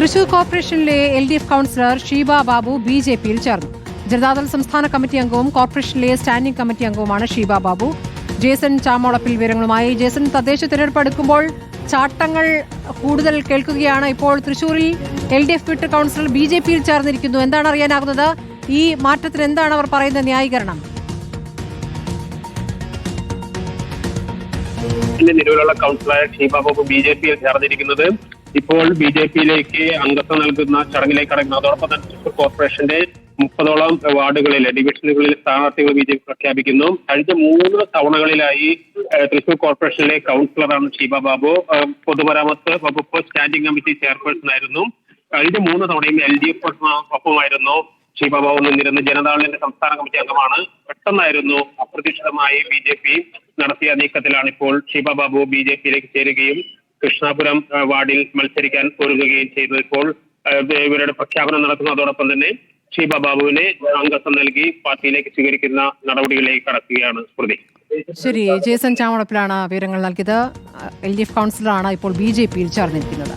തൃശൂർ കോർപ്പറേഷനിലെ L D F councillor Sheeba Babu B J പിയിൽ ചേർന്നു. ജനതാദൾ സംസ്ഥാന കമ്മിറ്റി അംഗവും കോർപ്പറേഷനിലെ സ്റ്റാൻഡിംഗ് കമ്മിറ്റി അംഗവുമാണ് ഷീബ ബാബു. ജേസൺ ചാമോളപ്പിൽ വിവരങ്ങളുമായി. ജേസൺ തദ്ദേശ തിരഞ്ഞെടുപ്പ് എടുക്കുമ്പോൾ ചാട്ടങ്ങൾ കൂടുതൽ കേൾക്കുകയാണ്. ഇപ്പോൾ തൃശൂരിൽ എൽ ഡി എഫ് വിട്ട് കൗൺസിലർ ബി ജെ പിയിൽ ചേർന്നിരിക്കുന്നു. എന്താണ് അറിയാനാകുന്നത്? ഈ മാറ്റത്തിന് എന്താണ് അവർ പറയുന്ന ന്യായീകരണം. നിലവിലുള്ള councillor Sheeba Babu B J പിയിൽ ചേർന്നിരിക്കുന്നത് ഇപ്പോൾ ബി ജെ പിയിലേക്ക് അംഗത്വം നൽകുന്ന ചടങ്ങിലേക്ക് കടക്കുന്നു അതോടൊപ്പം തന്നെ തൃശൂർ കോർപ്പറേഷന്റെ മുപ്പതോളം വാർഡുകളിൽ ഡിവിഷനുകളിൽ സ്ഥാനാർത്ഥികൾ ബി ജെ പി പ്രഖ്യാപിക്കുന്നു. കഴിഞ്ഞ മൂന്ന് തവണകളിലായി തൃശൂർ കോർപ്പറേഷനിലെ കൗൺസിലറാണ് ഷീബ ബാബു. പൊതുമരാമത്ത് വകുപ്പ് സ്റ്റാൻഡിംഗ് കമ്മിറ്റി ചെയർപേഴ്സൺ ആയിരുന്നു കഴിഞ്ഞ മൂന്ന് തവണയും എൽ ഡി എഫ് ഒപ്പമായിരുന്നു. ഷീബ ബാബു നിന്നിരുന്ന ജനതാദളിന്റെ സംസ്ഥാന കമ്മിറ്റി അംഗമാണ്. പെട്ടെന്നായിരുന്നു അപ്രതീക്ഷിതമായി ബി ജെ പി നടത്തിയ നീക്കത്തിലാണ് ഇപ്പോൾ ഷീബ ബാബു ബി ജെ പിയിലേക്ക് ചേരുകയും കൃഷ്ണാപുരം വാർഡിൽ മത്സരിക്കാൻ ഒരുങ്ങുകയും ചെയ്തു ഇപ്പോൾ ഇവരുടെ പ്രഖ്യാപനം നടക്കുന്നതോടൊപ്പം തന്നെ ഷീബ ബാബുവിനെ അംഗത്വം നൽകി പാർട്ടിയിലേക്ക് സ്വീകരിക്കുന്ന നടപടികളിലേക്ക് കടക്കുകയാണ് സ്മൃതി. ശരി ജേസൺ ചാമളപ്പിലാണ് വിവരങ്ങൾ നൽകിയത്. എൽ ഡി എഫ് കൗൺസിലറാണ് ഇപ്പോൾ ബി ജെ പിയിൽ ചേർന്നിരിക്കുന്നത്.